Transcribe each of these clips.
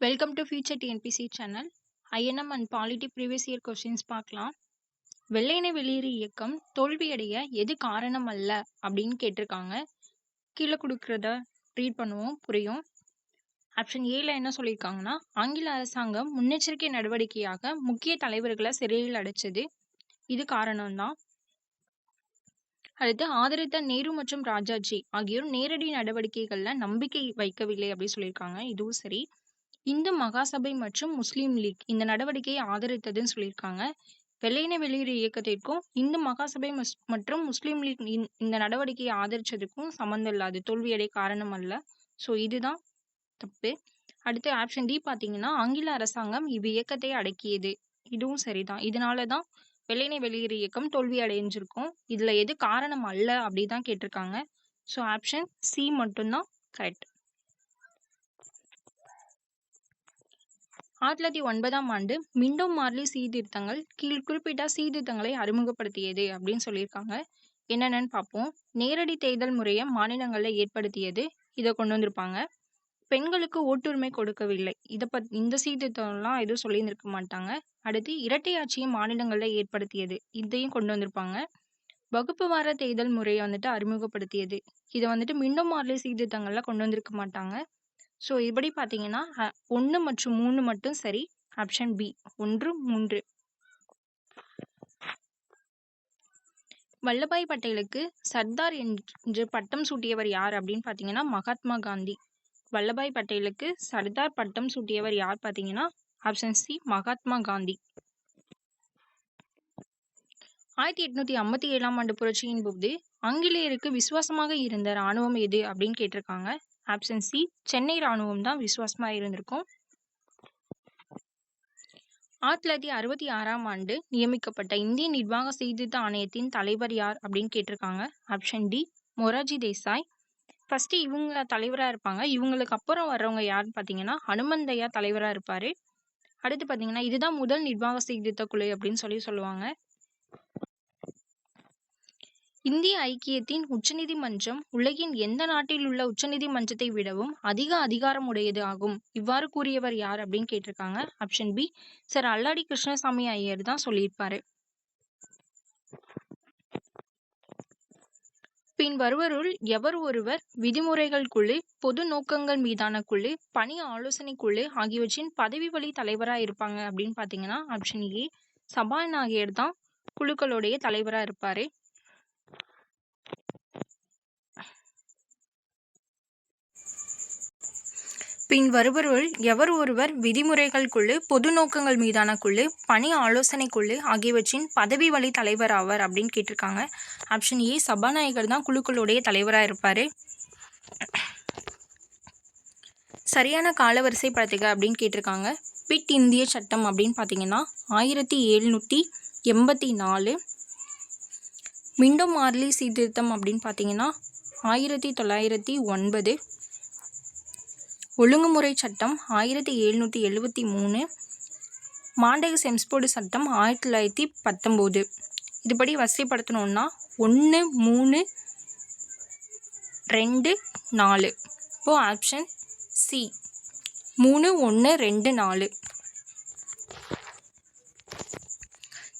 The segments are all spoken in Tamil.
Welcome to future TNPSC channel INM and polity previous year questions பார்க்கலாம். வெள்ளையனை வெளியேறு இயக்கம் தோல்வியடைய எது காரணம் அல்ல அப்படின்னு கேட்டிருக்காங்க. கீழே கொடுக்குறத ரீட் பண்ணுவோம் புரியும். ஆப்ஷன் ஏல என்ன சொல்லியிருக்காங்கன்னா ஆங்கில அரசாங்கம் முன்னெச்சரிக்கை நடவடிக்கையாக முக்கிய தலைவர்களை சிறையில் அடைச்சது. இது காரணம்தான். அடுத்து ஆதரித்த நேரு மற்றும் ராஜாஜி ஆகியோர் நேரடி நடவடிக்கைகளில் நம்பிக்கை வைக்கவில்லை அப்படின்னு சொல்லியிருக்காங்க. இதுவும் சரி. இந்து மகாசபை மற்றும் முஸ்லீம் லீக் இந்த நடவடிக்கையை ஆதரித்ததுன்னு சொல்லியிருக்காங்க. வெள்ளையின வெளியீடு இயக்கத்திற்கும் இந்து மகாசபை மஸ்- மற்றும் முஸ்லீம் லீக் இந்த- இந்த நடவடிக்கையை ஆதரிச்சதுக்கும் சம்மந்தம் இல்லாது தோல்வியடை காரணம் அல்ல. ஸோ இதுதான் தப்பு. அடுத்து ஆப்ஷன் டி பார்த்தீங்கன்னா ஆங்கில அரசாங்கம் இவ் இயக்கத்தை அடக்கியது. இதுவும் சரிதான். இதனால தான் வெள்ளையினை வெளியீடு இயக்கம் தோல்வி அடைஞ்சிருக்கும் இதில் எது காரணம் அல்ல அப்படி தான் கேட்டிருக்காங்க. ஸோ ஆப்ஷன் சி மட்டும்தான் கரெக்ட். ஆயிரத்தி தொள்ளாயிரத்தி ஒன்பதாம் ஆண்டு மிண்டோ மார்லி சீர்திருத்தங்கள் கீழ் குறிப்பிட்ட சீர்திருத்தங்களை அறிமுகப்படுத்தியது அப்படின்னு சொல்லியிருக்காங்க. என்னென்னு பார்ப்போம். நேரடி தேர்தல் முறையை மாநிலங்களில் ஏற்படுத்தியது இதை கொண்டு வந்திருப்பாங்க. பெண்களுக்கு ஓட்டுரிமை கொடுக்கவில்லை. இதை பத் இந்த சீர்திருத்தம்லாம் எதுவும் சொல்லியிருந்திருக்க மாட்டாங்க. அடுத்து இரட்டை ஆட்சியை மாநிலங்களில் ஏற்படுத்தியது இதையும் கொண்டு வந்திருப்பாங்க. வகுப்பு வார தேர்தல் முறையை வந்துட்டு அறிமுகப்படுத்தியது. இதை வந்துட்டு மிண்டோ மார்லி சீர்திருத்தங்கள்லாம் கொண்டு வந்திருக்க மாட்டாங்க. ஸோ இப்படி பார்த்தீங்கன்னா ஒன்று மற்றும் மூணு மட்டும் சரி ஆப்ஷன் பி ஒன்று மூன்று. வல்லபாய் பட்டேலுக்கு சர்தார் என்று பட்டம் சூட்டியவர் யார் அப்படின்னு பார்த்தீங்கன்னா மகாத்மா காந்தி. வல்லபாய் பட்டேலுக்கு சர்தார் பட்டம் சூட்டியவர் யார் பார்த்தீங்கன்னா ஆப்ஷன் சி மகாத்மா காந்தி. ஆயிரத்தி எட்நூத்தி ஐம்பத்தி ஏழாம் ஆண்டு புரட்சியின் போது ஆங்கிலேயருக்கு விசுவாசமாக இருந்த ராணுவம் எது அப்படின்னு கேட்டிருக்காங்க. ஆப்ஷன் சி சென்னை ராணுவம் தான் விசுவாசமாக இருந்திருக்கும். ஆயிரத்தி தொள்ளாயிரத்தி அறுபத்தி ஆறாம் ஆண்டு நியமிக்கப்பட்ட இந்திய நிர்வாக சீர்திருத்த ஆணையத்தின் தலைவர் யார் அப்படின்னு கேட்டிருக்காங்க. Option D Morarji Desai. First இவங்க தலைவராக இருப்பாங்க. இவங்களுக்கு அப்புறம் வர்றவங்க யாருன்னு பார்த்தீங்கன்னா ஹனுமந்தையா தலைவராக இருப்பார். அடுத்து பார்த்தீங்கன்னா இதுதான் முதல் நிர்வாக சீர்திருத்த குழு அப்படின்னு சொல்லி சொல்லுவாங்க. இந்திய ஐக்கியத்தின் உச்சநீதிமன்றம் உலகின் எந்த நாட்டில் உள்ள உச்சநீதிமன்றத்தை விடவும் அதிக அதிகாரம் உடையது ஆகும். இவ்வாறு கூறியவர் யார் அப்படின்னு கேட்டிருக்காங்க. Option B sir Alladi Krishnaswami Iyer தான் சொல்லியிருப்பாரு. பின் வருவருள் எவர் ஒருவர் விதிமுறைகள் குழு பொது நோக்கங்கள் மீதான குழு பணி ஆலோசனை குழு ஆகியவற்றின் பதவி வழி தலைவரா இருப்பாங்க அப்படின்னு பார்த்தீங்கன்னா ஆப்ஷன் ஏ சபாநாயகர் தான் குழுக்களுடைய தலைவரா இருப்பாரு. பின் வருபவர்கள் எவர் ஒருவர் விதிமுறைகள் குழு பொது நோக்கங்கள் மீதான குழு பணி ஆலோசனை குழு ஆகியவற்றின் பதவி வழி தலைவர் ஆவார் அப்படின்னு கேட்டிருக்காங்க. ஆப்ஷன் ஏ சபாநாயகர் தான் குழுக்களுடைய தலைவராக இருப்பார். சரியான காலவரிசை படத்துக்கு அப்படின்னு கேட்டிருக்காங்க. பிட் இந்திய சட்டம் அப்படின்னு பார்த்தீங்கன்னா ஆயிரத்தி எழுநூற்றி எண்பத்தி நாலு. மிண்டோ மார்லி சீர்திருத்தம் அப்படின்னு பார்த்தீங்கன்னா ஆயிரத்தி தொள்ளாயிரத்தி ஒன்பது. ஒழுங்குமுறை சட்டம் ஆயிரத்தி எழுநூற்றி எழுபத்தி மூணு மாண்டக செம்ஸ்போர்டு சட்டம் ஆயிரத்தி தொள்ளாயிரத்தி பத்தொம்போது. இதுபடி வசதிப்படுத்தணுன்னா ஒன்று மூணு ரெண்டு நாலு. இப்போது ஆப்ஷன் சி மூணு ஒன்று ரெண்டு நாலு.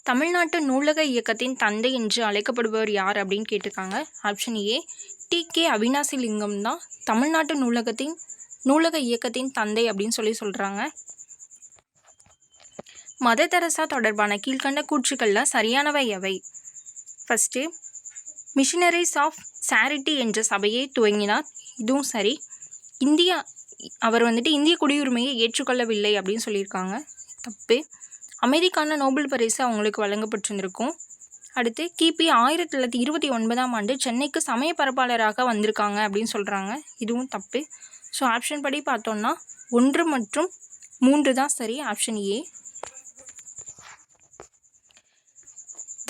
தமிழ்நாட்டு நூலக இயக்கத்தின் தந்தை என்று அழைக்கப்படுபவர் யார் அப்படின்னு கேட்டிருக்காங்க. Option A T K Avinashilingam தான் தமிழ்நாட்டு நூலகத்தின் நூலக இயக்கத்தின் தந்தை அப்படின்னு சொல்லி சொல்கிறாங்க மத தெரசா தொடர்பான கீழ்கண்ட கூற்றுக்கள்ல சரியானவை எவை? ஃபஸ்ட்டு மிஷினரிஸ் ஆஃப் சாரிட்டி என்ற சபையை துவங்கினார். இதுவும் சரி. இந்தியா அவர் வந்துட்டு இந்திய குடியுரிமையை ஏற்றுக்கொள்ளவில்லை அப்படின்னு சொல்லியிருக்காங்க. தப்பு. அமைதிக்கான நோபல் பரிசு அவங்களுக்கு வழங்கப்பட்டிருந்திருக்கும். அடுத்து கிபி ஆயிரத்தி தொள்ளாயிரத்தி இருபத்தி ஒன்பதாம் ஆண்டு சென்னைக்கு சமய பரப்பாளராக வந்திருக்காங்க அப்படின்னு சொல்கிறாங்க இதுவும் தப்பு. ஸோ ஆப்ஷன் படி பார்த்தோம்னா ஒன்று மற்றும் மூன்று தான் சரி ஆப்ஷன் ஏ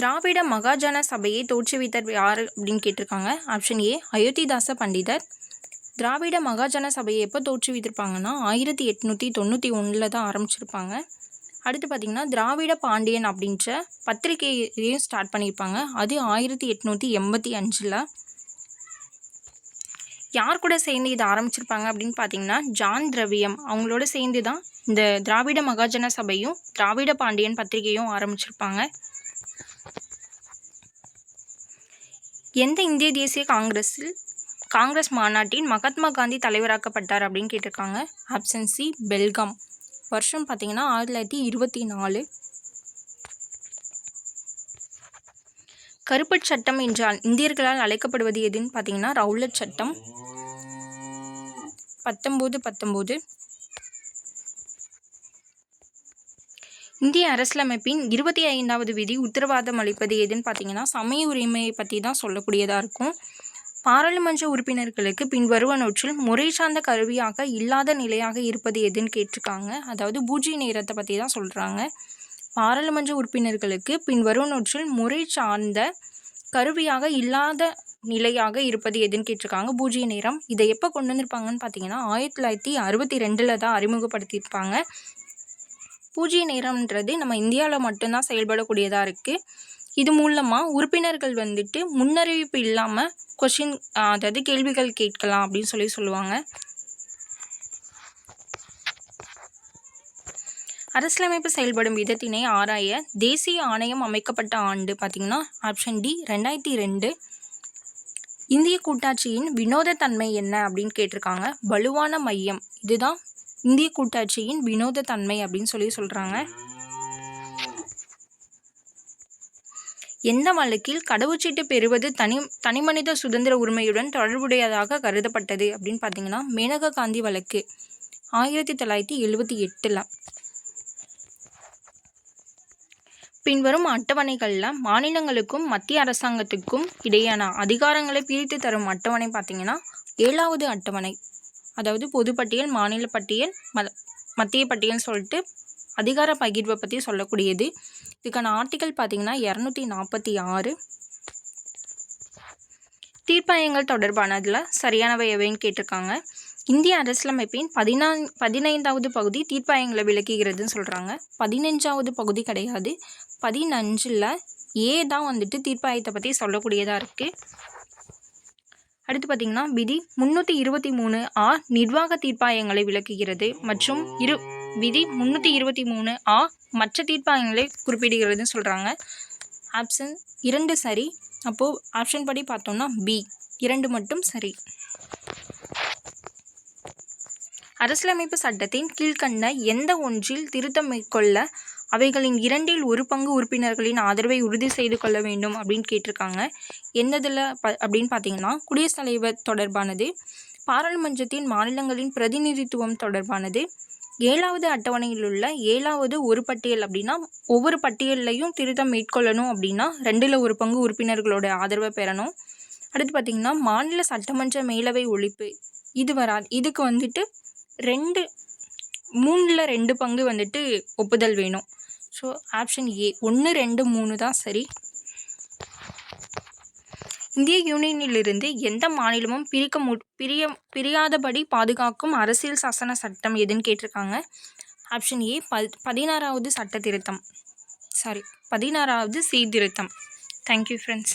திராவிட மகாஜன சபையை தோற்றுவித்தர் யார் அப்படின்னு கேட்டிருக்காங்க. ஆப்ஷன் ஏ அயோத்திதாச பண்டிதர். திராவிட மகாஜன சபையை எப்போ தோற்றுவித்திருப்பாங்கன்னா ஆயிரத்தி எட்நூற்றி தொண்ணூற்றி ஒன்றில் தான் ஆரம்பிச்சிருப்பாங்க. அடுத்து பார்த்திங்கன்னா திராவிட பாண்டியன் அப்படின்ற பத்திரிகையையும் ஸ்டார்ட் பண்ணியிருப்பாங்க. அது ஆயிரத்தி எட்நூற்றி எண்பத்தி அஞ்சில். யார் கூட சேர்ந்து இதை ஆரம்பிச்சிருப்பாங்க அப்படின்னு பார்த்தீங்கன்னா ஜான் திரவியம். அவங்களோட சேர்ந்து தான் இந்த திராவிட மகாஜன சபையும் திராவிட பாண்டியன் பத்திரிகையும் ஆரம்பிச்சிருப்பாங்க. எந்த இந்திய தேசிய காங்கிரஸில் காங்கிரஸ் மாநாட்டின் மகாத்மா காந்தி தலைவராக்கப்பட்டார் அப்படின்னு கேட்டிருக்காங்க. ஆப்ஷன் சி பெல்காம் வருஷம் பார்த்தீங்கன்னா ஆயிரத்தி தொள்ளாயிரத்தி இருபத்தி நாலு. கருப்புச் சட்டம் என்றால் இந்தியர்களால் அழைக்கப்படுவது எதுன்னு பார்த்தீங்கன்னா ரவுலட் சட்டம். பத்தொம்போது பத்தொம்போது இந்திய அரசியலமைப்பின் இருபத்தி ஐந்தாவது விதி உத்தரவாதம் அளிப்பது எதுன்னு பார்த்தீங்கன்னா சமய உரிமையை பற்றி தான் சொல்லக்கூடியதாக இருக்கும். பாராளுமன்ற உறுப்பினர்களுக்கு பின்வருவனவற்றில் முறை சார்ந்த கருவியாக இல்லாத நிலையாக இருப்பது எதுன்னு கேட்டிருக்காங்க. அதாவது பூஜ்ய நேரத்தை பற்றி தான் சொல்கிறாங்க பாராளுமன்ற உறுப்பினர்களுக்கு பின்வருவனவற்றில் முறை சார்ந்த கருவியாக இல்லாத நிலையாக இருப்பது எதுன்னு கேட்டிருக்காங்க. பூஜ்ய நேரம். இதை எப்போ கொண்டு வந்திருப்பாங்கன்னு பார்த்தீங்கன்னா ஆயிரத்தி தொள்ளாயிரத்தி அறுபத்தி ரெண்டில் தான் அறிமுகப்படுத்தியிருப்பாங்க. பூஜ்ய நேரம்ன்றது நம்ம இந்தியாவில் மட்டும்தான் செயல்படக்கூடியதாக இருக்குது இது மூலமாக உறுப்பினர்கள் வந்துட்டு முன்னறிவிப்பு இல்லாமல் கொஷின் அதாவது கேள்விகள் கேட்கலாம் அப்படின்னு சொல்லி சொல்லுவாங்க. அரசியலமைப்பு செயல்படும் விதத்தினை ஆராய தேசிய ஆணையம் அமைக்கப்பட்ட ஆண்டு பார்த்திங்கன்னா ஆப்ஷன் டி ரெண்டாயிரத்தி ரெண்டு. இந்திய கூட்டாட்சியின் வினோதத்தன்மை என்ன அப்படின்னு கேட்டிருக்காங்க. வலுவான மையம். இதுதான் இந்திய கூட்டாட்சியின் வினோதத்தன்மை அப்படின்னு சொல்லி சொல்கிறாங்க எந்த வழக்கில் கடவுச்சீட்டு பெறுவது தனி தனிமனித சுதந்திர உரிமையுடன் தொடர்புடையதாக கருதப்பட்டது அப்படின்னு பார்த்தீங்கன்னா மேனகா காந்தி வழக்கு. ஆயிரத்தி தொள்ளாயிரத்தி எழுபத்தி எட்டில். பின்வரும் அட்டவணைகளில் மாநிலங்களுக்கும் மத்திய அரசாங்கத்துக்கும் இடையான அதிகாரங்களை பிரித்து தரும் அட்டவணை பார்த்தீங்கன்னா ஏழாவது அட்டவணை. அதாவது பொதுப்பட்டியல் மாநில பட்டியல் ம மத்திய பட்டியல்னு சொல்லிட்டு அதிகார பகிர்வை பற்றி சொல்லக்கூடியது. இதுக்கான ஆர்டிக்கல் பார்த்திங்கன்னா இரநூத்தி நாற்பத்தி ஆறு தீர்ப்பாயங்கள் தொடர்பானதில் சரியானவை எவைன்னு கேட்டிருக்காங்க. இந்திய அரசியலமைப்பின் பதினா பதினைந்தாவது பகுதி தீர்ப்பாயங்களை விளக்குகிறதுன்னு சொல்கிறாங்க பதினஞ்சாவது பகுதி கிடையாது. பதினஞ்சில் ஏ தான் வந்துட்டு தீர்ப்பாயத்தை பற்றி சொல்லக்கூடியதாக இருக்குது அடுத்து பார்த்திங்கன்னா விதி முந்நூற்றி இருபத்தி மூணு ஆ நிர்வாக தீர்ப்பாயங்களை விளக்குகிறது. மற்றும் இரு விதி முந்நூற்றி இருபத்தி மூணு ஆ மற்ற தீர்ப்பாயங்களை குறிப்பிடுகிறதுன்னு சொல்கிறாங்க ஆப்ஷன் இரண்டு சரி. அப்போது ஆப்ஷன் படி பார்த்தோம்னா பி இரண்டு மட்டும் சரி. அரசியலமைப்பு சட்டத்தின் கீழ்கண்ட எந்த ஒன்றில் திருத்தம் மேற்கொள்ள அவைகளின் இரண்டில் ஒரு பங்கு உறுப்பினர்களின் ஆதரவை உறுதி செய்து கொள்ள வேண்டும் அப்படின்னு கேட்டிருக்காங்க. எந்ததில் ப அப்படின்னு பார்த்தீங்கன்னா குடியரசுத் தலைவர் தொடர்பானது பாராளுமன்றத்தின் மாநிலங்களின் பிரதிநிதித்துவம் தொடர்பானது ஏழாவது அட்டவணையில் உள்ள ஏழாவது ஒரு பட்டியல் அப்படின்னா ஒவ்வொரு பட்டியல்லையும் திருத்தம் மேற்கொள்ளணும் அப்படின்னா ரெண்டில் ஒரு பங்கு உறுப்பினர்களோட ஆதரவை பெறணும். அடுத்து பார்த்திங்கன்னா மாநில சட்டமன்ற மேலவை ஒழிப்பு. இது வராது இதுக்கு வந்துட்டு ரெண்டு மூணில் ரெண்டு பங்கு வந்துட்டு ஒப்புதல் வேணும். ஸோ ஆப்ஷன் ஏ ஒன்று ரெண்டு மூணு தான் சரி. இந்திய யூனியனிலிருந்து எந்த மாநிலமும் பிரிக்க மு பிரிய பிரியாதபடி பாதுகாக்கும் அரசியல் சாசன சட்டம் எதுன்னு கேட்டிருக்காங்க. ஆப்ஷன் ஏ ப பதினாறாவது சட்ட திருத்தம் சாரி பதினாறாவது சீர்திருத்தம். Thank you friends